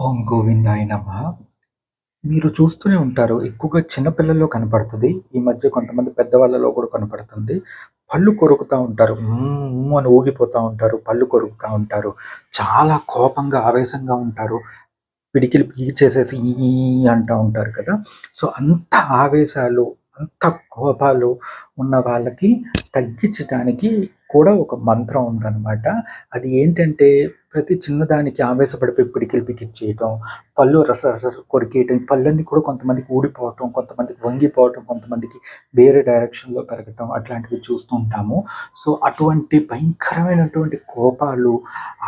ఓం గోవిందాయ నమ మీరు చూస్తూనే ఉంటారు. ఎక్కువగా చిన్న కనపడుతుంది ఈ మధ్య కొంతమంది పెద్దవాళ్ళలో కూడా కనపడుతుంది. పళ్ళు కొరుకుతా ఉంటారు. అని ఊగిపోతా ఉంటారు. పళ్ళు కొరుకుతా ఉంటారు. చాలా కోపంగా, ఆవేశంగా ఉంటారు. పిడికిలు బిగించేసేసి చేసేసి ఈ అంటూ అంటా ఉంటారు కదా! సో, అంత ఆవేశాలు, అంత కోపాలు ఉన్న వాళ్ళకి తగ్గించడానికి కూడా ఒక మంత్రం ఉందన్నమాట అది ఏంటంటే ప్రతి చిన్నదానికి ఆవేశపడిపోయి పిడికిలు పికిచ్చేయటం పళ్ళు రస రస కొరికేయటం, పళ్ళన్నీ కూడా కొంతమందికి ఊడిపోవటం, కొంతమందికి వంగిపోవటం, కొంతమందికి వేరే డైరెక్షన్‌లో పెరగటం అట్లాంటివి చూస్తూ ఉంటాము. సో, అటువంటి భయంకరమైనటువంటి కోపాలు,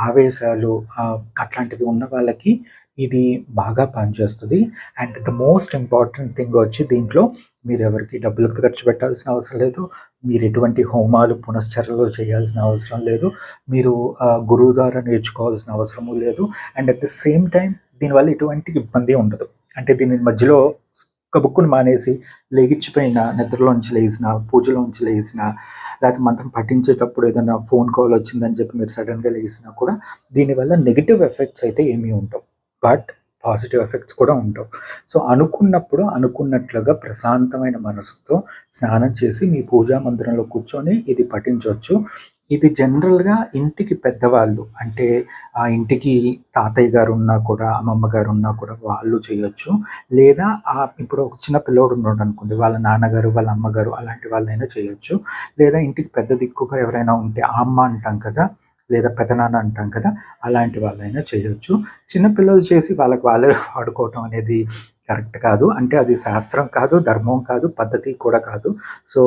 ఆవేశాలు అట్లాంటివి ఉన్న వాళ్ళకి ఇది బాగా పనిచేస్తుంది and the most important thing వచ్చి దీంట్లో మీరు ఎవరికి డబ్బులు ఖర్చు పెట్టాల్సిన అవసరం లేదు. మీరు ఎటువంటి హోమాలు, పునశ్చరణలు చేయాల్సిన అవసరం లేదు. మీరు గురువు ద్వారా నేర్చుకోవాల్సిన అవసరము లేదు. And at the same time దీనివల్ల ఎటువంటి ఇబ్బంది ఉండదు. అంటే దీని మధ్యలో ఒక బుక్కును మానేసి లేగిచ్చిపోయిన నిద్రలోంచి లేసినా, పూజలోంచి లేసినా, లేకపోతే మంత్రం పఠించేటప్పుడు ఏదైనా ఫోన్ కాల్ వచ్చిందని చెప్పి మీరు సడన్గా లేసినా కూడా దీనివల్ల నెగిటివ్ ఎఫెక్ట్స్ అయితే ఏమీ ఉండవు. బట్ పాజిటివ్ ఎఫెక్ట్స్ కూడా ఉండవు. సో, అనుకున్నప్పుడు అనుకున్నట్లుగా ప్రశాంతమైన మనసుతో స్నానం చేసి మీ పూజా మందిరంలో కూర్చొని ఇది పఠించవచ్చు ఇది జనరల్‌గా ఇంటికి పెద్దవాళ్ళు అంటే ఆ ఇంటికి తాతయ్య గారు ఉన్నా కూడా, అమ్మమ్మ గారు ఉన్నా కూడా వాళ్ళు చేయొచ్చు. లేదా ఆ ఇప్పుడు ఒక చిన్న పిల్లోడు ఉన్నాడనుకోండి వాళ్ళ నాన్నగారు, వాళ్ళ అమ్మగారు అలాంటి వాళ్ళైనా చేయొచ్చు. లేదా ఇంటికి పెద్ద దిక్కుగా ఎవరైనా ఉంటే అమ్మ అంటాం కదా! లేదా పెదనాన్న అంటాం కదా! అలాంటి వాళ్ళైనా చేయొచ్చు. చిన్నపిల్లలు చేసి వాళ్ళకి వాళ్ళే వాడుకోవటం అనేది కరెక్ట్ కాదు. అంటే అది శాస్త్రం కాదు, ధర్మం కాదు, పద్ధతి కూడా కాదు. సో,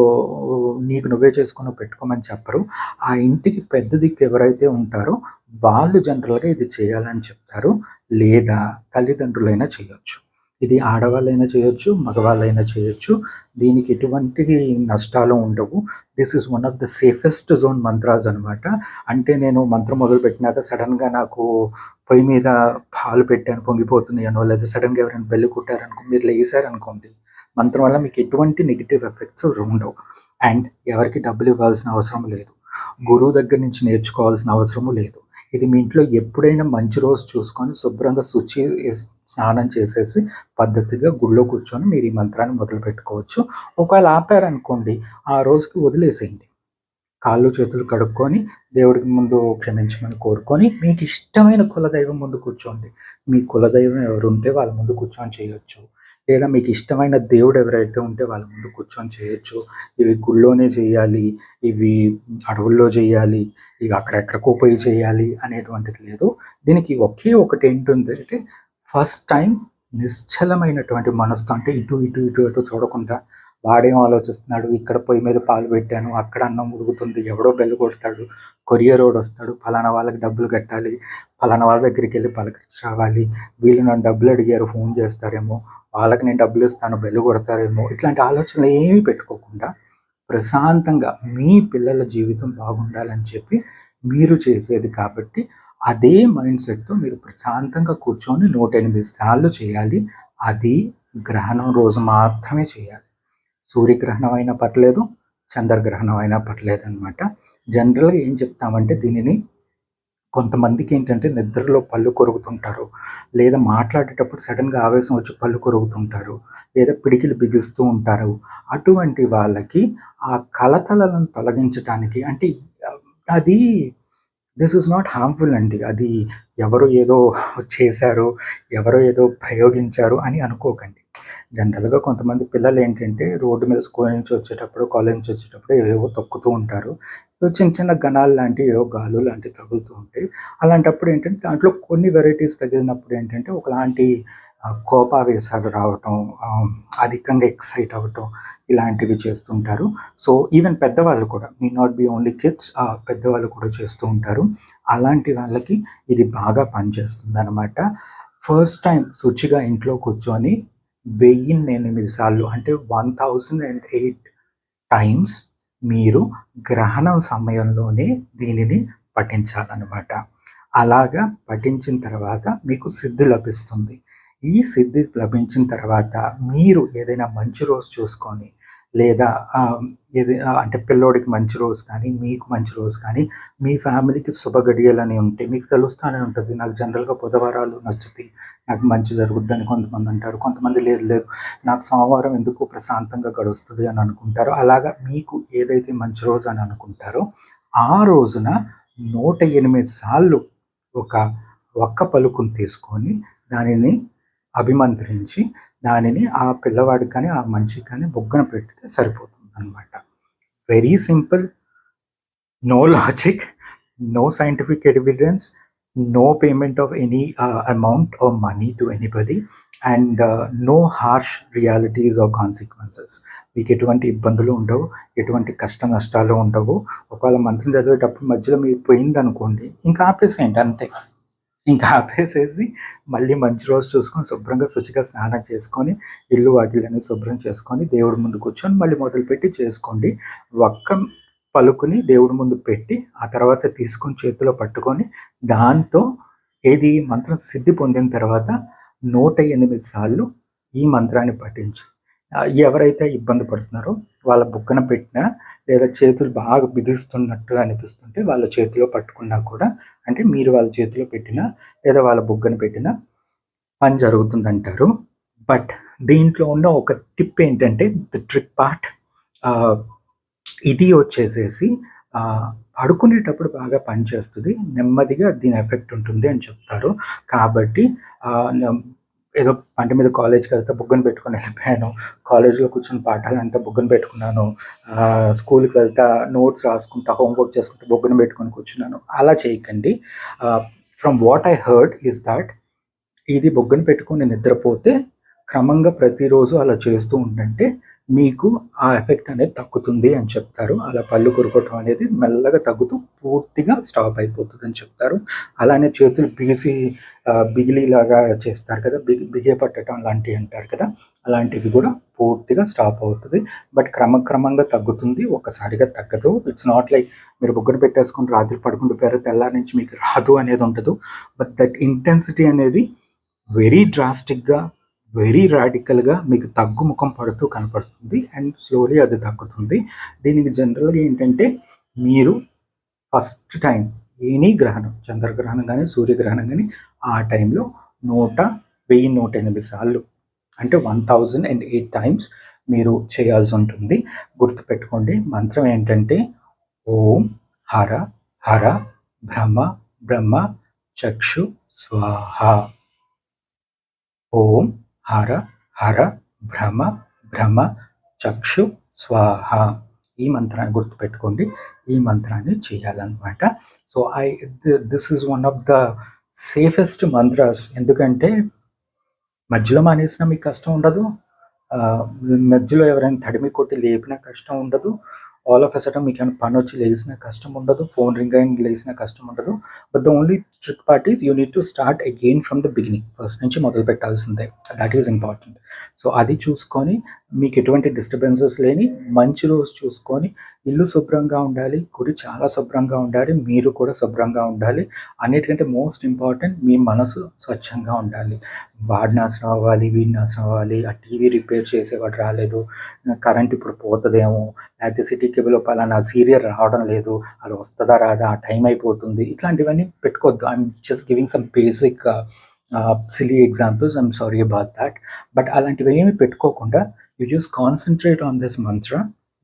నీకు నువ్వే చేసుకొని పెట్టుకోమని చెప్పరు. ఆ ఇంటికి పెద్ద దిక్కు ఎవరైతే ఉంటారో వాళ్ళు జనరల్‌గా ఇది చేయాలని చెప్తారు. లేదా తల్లిదండ్రులైనా చేయొచ్చు. ఇది ఆడవాళ్ళైనా చేయొచ్చు, మగవాళ్ళైనా చేయొచ్చు. దీనికి ఎటువంటి నష్టాలు ఉండవు. This is one of the safest zone mantras అనమాట. అంటే నేను మంత్రం మొదలుపెట్టినాక సడన్గా నాకు పొయ్యి మీద పాలు పెట్టాను పొంగిపోతున్నాయనో, లేదా సడన్గా ఎవరైనా బెల్లు కొట్టారనుకో మీరు లేసారనుకోండి మంత్రం వల్ల మీకు ఎటువంటి నెగిటివ్ ఎఫెక్ట్స్ ఉండవు. అండ్ ఎవరికి డబ్బులు ఇవ్వాల్సిన అవసరం లేదు. గురువు దగ్గర నుంచి నేర్చుకోవాల్సిన అవసరము లేదు. ఇది మీ ఇంట్లో ఎప్పుడైనా మంచి రోజు చూసుకొని శుభ్రంగా శుచి స్నానం చేసేసి పద్ధతిగా గుళ్ళో కూర్చొని మీరు ఈ మంత్రాన్ని మొదలుపెట్టుకోవచ్చు. ఒకవేళ ఆపారనుకోండి ఆ రోజుకి వదిలేసేయండి. కాళ్ళు, చేతులు కడుక్కొని దేవుడికి ముందు క్షమించమని కోరుకొని మీకు ఇష్టమైన కులదైవం ముందు కూర్చోండి. మీ కులదైవం ఎవరుంటే వాళ్ళ ముందు కూర్చొని చేయొచ్చు. లేదా మీకు ఇష్టమైన దేవుడు ఎవరైతే ఉంటే వాళ్ళ ముందు కూర్చొని చేయొచ్చు. ఇవి గుళ్ళోనే చేయాలి, ఇవి అడవుల్లో చేయాలి, ఇవి అక్కడెక్కడికో పోయి చేయాలి అనేటువంటిది లేదు. దీనికి ఒకే ఒకటి ఏంటంటే ఫస్ట్ టైం నిశ్చలమైనటువంటి మనసుతో అంటే ఇటు, ఇటు, ఇటు, ఇటు చూడకుండా వాడేం ఆలోచిస్తున్నాడు, ఇక్కడ పొయ్యి మీద పాలు పెట్టాను, అక్కడ అన్నం ఉడుకుతుంది, ఎవడో బెల్ కొడతాడు, కొరియరోడు వస్తాడు, ఫలానా వాళ్ళకి డబ్బులు కట్టాలి, ఫలానా వాళ్ళ దగ్గరికి వెళ్ళి పలకరించి రావాలి, వీళ్ళు నన్ను డబ్బులు అడిగారు ఫోన్ చేస్తారేమో, వాళ్ళకి నేను డబ్బులు ఇస్తాను బెల్ కొడతారేమో ఇట్లాంటి ఆలోచనలు ఏమీ పెట్టుకోకుండా ప్రశాంతంగా మీ పిల్లల జీవితం బాగుండాలని చెప్పి మీరు చేసేది కాబట్టి అదే మైండ్ సెట్‌తో మీరు ప్రశాంతంగా కూర్చొని 108 సార్లు చేయాలి. అది గ్రహణం రోజు మాత్రమే చేయాలి. సూర్యగ్రహణం అయినా పర్లేదు, చంద్రగ్రహణం అయినా పర్లేదనమాట. జనరల్‌గా ఏం చెప్తామంటే దీనిని కొంతమందికి ఏంటంటే నిద్రలో పళ్ళు కొరుకుతుంటారు. లేదా మాట్లాడేటప్పుడు సడన్గా ఆవేశం వచ్చి పళ్ళు కొరుకుతుంటారు. లేదా పిడికిలు బిగిస్తూ ఉంటారు. అటువంటి వాళ్ళకి ఆ కలతలను తొలగించటానికి అంటే అది దిస్ ఇస్ నాట్ హార్మ్‌ఫుల్ అండి. అది ఎవరు ఏదో చేశారు, ఎవరో ఏదో ప్రయోగించారు అని అనుకోకండి. జనరల్‌గా కొంతమంది పిల్లలు ఏంటంటే రోడ్డు మీద స్కూల్ నుంచి వచ్చేటప్పుడు, కాలేజ్ నుంచి వచ్చేటప్పుడు ఏవేవో తొక్కుతూ ఉంటారు. చిన్న చిన్న గణాలు లాంటివి ఏవో గాలు లాంటివి తగులుతూ ఉంటాయి. అలాంటప్పుడు ఏంటంటే దాంట్లో కొన్ని వెరైటీస్ తగిలినప్పుడు ఏంటంటే ఒకలాంటి కోపావేశాలు రావటం, అధికంగా ఎక్సైట్ అవ్వటం ఇలాంటివి చేస్తుంటారు. సో, ఈవెన్ పెద్దవాళ్ళు కూడా మీ నాట్ బి ఓన్లీ కిడ్స్ పెద్దవాళ్ళు కూడా చేస్తూ ఉంటారు. అలాంటి వాళ్ళకి ఇది బాగా పనిచేస్తుంది అనమాట ఫస్ట్ టైం శుచిగా ఇంట్లో కూర్చొని 1008 సార్లు అంటే 1008 టైమ్స్ మీరు గ్రహణం సమయంలోనే దీనిని పఠించాలన్నమాట అలాగా పఠించిన తర్వాత మీకు సిద్ధి లభిస్తుంది. ఈ సిద్ధి లభించిన తర్వాత మీరు ఏదైనా మంచి రోజు చూసుకొని లేదా ఏదైనా ఏది అంటే పిల్లోడికి మంచి రోజు కానీ మీకు మంచి రోజు కానీ మీ ఫ్యామిలీకి శుభ గడియలని ఉంటే మీకు తెలుస్తూనే ఉంటుంది. నాకు జనరల్గా బుధవారాలు నచ్చుతాయి. నాకు మంచి జరుగుద్దని కొంతమంది అంటారు. కొంతమంది లేదు లేదు. నాకు సోమవారం ఎందుకు ప్రశాంతంగా గడుస్తుంది అని అనుకుంటారు అలాగా మీకు ఏదైతే మంచి రోజు అని అనుకుంటారో ఆ రోజున నూట ఎనిమిది సార్లు ఒక ఒక్క పలుకుని తీసుకొని దానిని అభిమంత్రించి దానిని ఆ పిల్లవాడికి కానీ ఆ మనిషికి కానీ బొగ్గన పెడితే సరిపోతుంది అనమాట very simple no logic no scientific evidence no payment of any amount of money to anybody and no harsh realities or consequences మీకు ఎటువంటి ఇబ్బందులు ఉండవు ఎటువంటి కష్ట నష్టాలు ఉండవు. ఒకవేళ మంత్రం చదివేటప్పుడు మధ్యలో మీకు పోయింది అనుకోండి ఇంకా ఆపేసేయండి అంతే. ఇంకా ఆపేసేసి మళ్ళీ మంచి రోజు చూసుకొని శుభ్రంగా శుచిగా స్నానం చేసుకొని ఇల్లు వాకిళ్ళని శుభ్రం చేసుకొని దేవుడి ముందు కూర్చొని మళ్ళీ మొదలుపెట్టి చేసుకోండి. ఒక్క పలుకుని దేవుడి ముందు పెట్టి ఆ తర్వాత తీసుకొని చేతిలో పట్టుకొని దాంతో ఏది మంత్రం సిద్ధి పొందిన తర్వాత నూట ఎనిమిది సార్లు ఈ మంత్రాన్ని పఠించు. ఎవరైతే ఇబ్బంది పడుతున్నారో వాళ్ళ బుక్కన పెట్టినా లేదా చేతులు బాగా బిగుస్తున్నట్టు అనిపిస్తుంటే వాళ్ళ చేతిలో పట్టుకున్నా కూడా అంటే మీరు వాళ్ళ చేతిలో పెట్టినా లేదా వాళ్ళ బుగ్గన పెట్టినా పని జరుగుతుందంటారు. బట్ దీంట్లో ఉన్న ఒక టిప్ ఏంటంటే ద ట్రిక్ పార్ట్ ఇది వచ్చేసేసి పడుకునేటప్పుడు బాగా పనిచేస్తుంది నెమ్మదిగా దీని ఎఫెక్ట్ ఉంటుంది అని చెప్తారు. కాబట్టి ఏదో పంట మీద కాలేజ్కి వెళ్తే బుగ్గను పెట్టుకొని వెళ్ళిపోయాను. కాలేజ్లో కూర్చుని పాఠాలు అంతా బుగ్గను పెట్టుకున్నాను. స్కూల్కి వెళ్తా నోట్స్ రాసుకుంటా హోంవర్క్ చేసుకుంటా బుగ్గను పెట్టుకొని కూర్చున్నాను. అలా చేయకండి. From what I heard is that ఇది బొగ్గను పెట్టుకొని నిద్రపోతే క్రమంగా ప్రతిరోజు అలా చేస్తూ ఉండంటే మీకు ఆ ఎఫెక్ట్ అనేది తగ్గుతుంది అని చెప్తారు. అలా పళ్ళు కొరుకోవటం అనేది మెల్లగా తగ్గుతూ పూర్తిగా స్టాప్ అయిపోతుంది అని చెప్తారు. అలానే చేతులు బిగిసి బిగిలిలాగా చేస్తారు కదా బిగి బిగే పట్టడం లాంటివి అంటారు కదా అలాంటివి కూడా పూర్తిగా స్టాప్ అవుతుంది. బట్ క్రమక్రమంగా తగ్గుతుంది ఒక్కసారిగా తగ్గదు. ఇట్స్ నాట్ లైక్ మీరు బుగ్గను పెట్టేసుకుని రాత్రి పడుకుంటూ తెల్లారి నుంచి మీకు రాదు అనేది ఉండదు. బట్ దట్ ఇంటెన్సిటీ అనేది వెరీ డ్రాస్టిక్గా వెరీ రాడికల్గా మీకు తగ్గుముఖం పడుతూ కనపడుతుంది అండ్ స్లోలీ అది తగ్గుతుంది. దీనికి జనరల్గా ఏంటంటే మీరు ఫస్ట్ టైం ఎనీ గ్రహణం చంద్రగ్రహణం కానీ సూర్యగ్రహణం కానీ ఆ టైంలో నూట వెయ్యి నూట ఎనిమిది సార్లు అంటే one thousand and eight times మీరు చేయాల్సి ఉంటుంది. గుర్తుపెట్టుకోండి మంత్రం ఏంటంటే ఓం హర హర బ్రహ్మ బ్రహ్మ చక్షు స్వాహ. ఓం హర హర భ్రమ భ్రమ చక్షు స్వాహ. ఈ మంత్రాన్ని గుర్తుపెట్టుకోండి. ఈ మంత్రాన్ని చేయాలన్నమాట. So I this is one of the safest mantras ఎందుకంటే మధ్యలో మానేసినా మీకు కష్టం ఉండదు. మధ్యలో ఎవరైనా తడిమి కొట్టి లేపినా కష్టం ఉండదు. ఆల్ ఆఫ్ అ మీకు ఏమైనా పని వచ్చి లేచిన కష్టం ఉండదు. ఫోన్ రింగ్ అయిన లేచిన కష్టం ఉండదు. But the only trick part is you need to start again from the beginning first నుంచి మొదలు పెట్టాల్సిందే. దట్ ఈస్ ఇంపార్టెంట్ సో అది చూసుకొని మీకు ఎటువంటి డిస్టర్బెన్సెస్ లేని మంచి రోజు చూసుకొని ఇల్లు శుభ్రంగా ఉండాలి గుడి చాలా శుభ్రంగా ఉండాలి మీరు కూడా శుభ్రంగా ఉండాలి. అన్నిటికంటే మోస్ట్ ఇంపార్టెంట్ మీ మనసు స్వచ్ఛంగా ఉండాలి. వాడి నాశనం అవ్వాలి వీడి నాశనం అవ్వాలి ఆ టీవీ రిపేర్ చేసేవాడు రాలేదు కరెంట్ ఇప్పుడు పోతుందేమో లేకపోతే సిటీ కేబుల్ పలానా సీరియల్ రావడం లేదు అది వస్తుందా రాదా ఆ టైం అయిపోతుంది. ఇట్లాంటివన్నీ పెట్టుకోవద్దు. I'm just giving some basic silly examples I'm sorry about that but అలాంటివి ఏమి పెట్టుకోకుండా you just concentrate on this mantra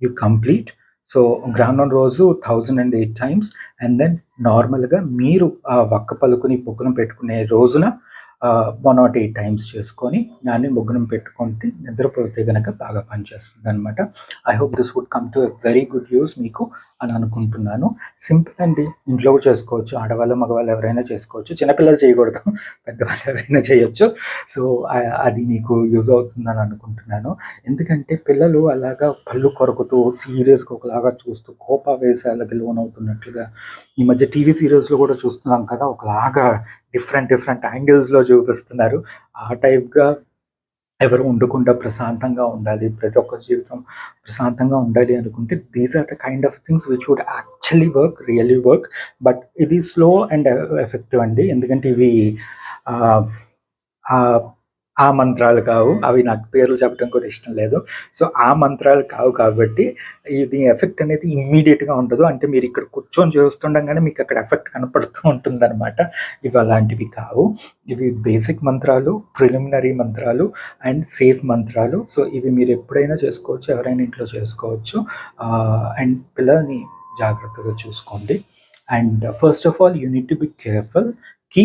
you complete so గ్రహణం రోజు thousand and eight times and then నార్మల్గా మీరు ఆ వక్క పలుకుని బొగ్గును పెట్టుకునే రోజున వన్ నాట్ ఎయిట్ టైమ్స్ చేసుకొని దాన్ని ముగ్గురం పెట్టుకుంటే నిద్రపోతే కనుక బాగా పనిచేస్తుంది అనమాట I hope this would come to a very good use మీకు అని అనుకుంటున్నాను. సింపుల్ అండి. ఇంట్లో చేసుకోవచ్చు. ఆడవాళ్ళు మగవాళ్ళు ఎవరైనా చేసుకోవచ్చు. చిన్నపిల్లలు చేయకూడదు. పెద్దవాళ్ళు ఎవరైనా చేయొచ్చు. సో అది మీకు యూజ్ అవుతుందని అనుకుంటున్నాను. ఎందుకంటే పిల్లలు అలాగా పళ్ళు కొరకుతూ సీరియస్గా ఒకలాగా చూస్తూ కోపావేశాలకి లోనవుతున్నట్లుగా ఈ మధ్య టీవీ సీరియల్స్లో కూడా చూస్తున్నాం కదా ఒకలాగా డిఫరెంట్ డిఫరెంట్ యాంగిల్స్లో చూపిస్తున్నారు. ఆ టైప్గా ఎవరు ఉండకుండా ప్రశాంతంగా ఉండాలి ప్రతి ఒక్క జీవితం ప్రశాంతంగా ఉండాలి అనుకుంటే these are the kind of things which would actually work really work but ఇది స్లో అండ్ ఎఫెక్టివ్ అండి. ఎందుకంటే ఇవి ఆ, మంత్రాలు కావు. అవి నాకు పేర్లు చెప్పడం కూడా ఇష్టం లేదు. సో ఆ మంత్రాలు కావు కాబట్టి ఇది ఎఫెక్ట్ అనేది ఇమ్మీడియట్గా ఉండదు. అంటే మీరు ఇక్కడ కూర్చొని చూస్తుండగానే మీకు అక్కడ ఎఫెక్ట్ కనపడుతూ ఉంటుంది అనమాట ఇవి అలాంటివి కావు. ఇవి బేసిక్ మంత్రాలు ప్రిలిమినరీ మంత్రాలు అండ్ సేఫ్ మంత్రాలు. సో ఇవి మీరు ఎప్పుడైనా చేసుకోవచ్చు ఎవరైనా ఇంట్లో చేసుకోవచ్చు. అండ్ పిల్లల్ని జాగ్రత్తగా చూసుకోండి. And first of all you need to be careful. కి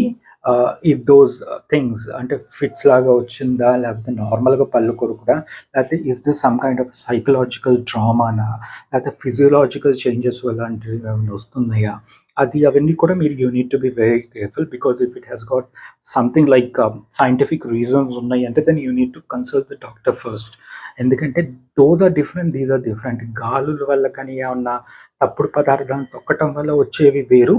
ఇఫ్ దోస్ థింగ్స్ అంటే ఫిట్స్ లాగా వచ్చిందా లేకపోతే నార్మల్గా పళ్ళు కొరుకుడా లేకపోతే is this some kind of psychological డ్రామానా లేకపోతే ఫిజియోలాజికల్ చేంజెస్ అలాంటివి ఏమైనా వస్తున్నాయా? అది అవన్నీ కూడా మీరు you need to be very careful because if it has got something like scientific reasons ఉన్నాయి అంటే then you need to consult the doctor first ఎందుకంటే those are different these are different గాలుల వల్ల కానీ ఏమన్నా తప్పుడు పదార్థాలను తొక్కటం వల్ల వచ్చేవి వేరు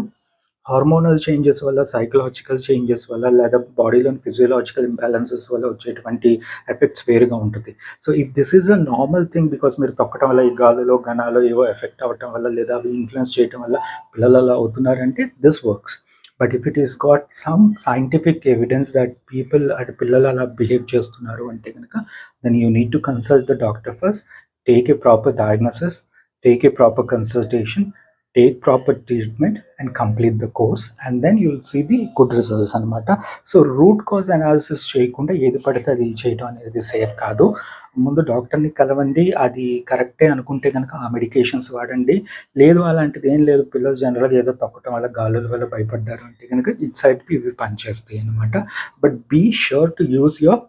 హార్మోనల్ చేంజెస్ వల్ల సైకలాజికల్ చేంజెస్ వల్ల లేదా బాడీలోని ఫిజియోలాజికల్ ఇంబ్యాలెన్సెస్ వల్ల వచ్చేటువంటి ఎఫెక్ట్స్ వేరుగా ఉంటుంది. So if this is a normal thing because మీరు తొక్కటం వల్ల ఈ గాలిలో గణాలు ఏవో ఎఫెక్ట్ అవ్వటం వల్ల లేదా అవి ఇన్ఫ్లుయెన్స్ చేయటం వల్ల పిల్లలు అలా అవుతున్నారంటే this works but if it is got some scientific evidence that people అది పిల్లలు అలా బిహేవ్ చేస్తున్నారు అంటే కనుక then you need to consult the doctor first take a proper diagnosis take a proper consultation take proper treatment and complete the course and then you will see the good results అనమాట so root cause analysis చేయకుండా ఏది పడితే అది చేయడం అనేది safe కాదు. ముందు డాక్టర్ని కలవండి అది కరెక్టే అనుకుంటే కనుక ఆ మెడికేషన్స్ వాడండి. లేదు అలాంటిది ఏం లేదు పిల్లలు జనరల్ ఏదో తొక్కటం వల్ల గాలుల వల్ల భయపడ్డారు అంటే కనుక ఇట్ సైడ్కి ఇవి పనిచేస్తాయి అనమాట but be sure to use your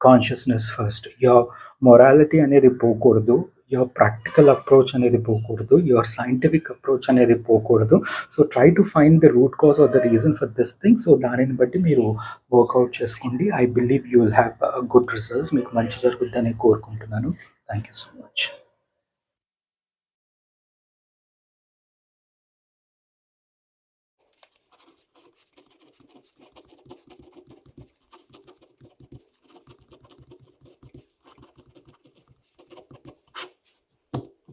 consciousness first your morality అనేది పోకూడదు. యువర్ ప్రాక్టికల్ అప్రోచ్ అనేది పోకూడదు యువర్ సైంటిఫిక్ అప్రోచ్ అనేది పోకూడదు. So try to find the root cause of the reason for this thing so దానిని బట్టి మీరు వర్కౌట్ చేసుకోండి. I believe you will have good results మీకు మంచి జరుగుతుందని కోరుకుంటున్నాను. Thank you so much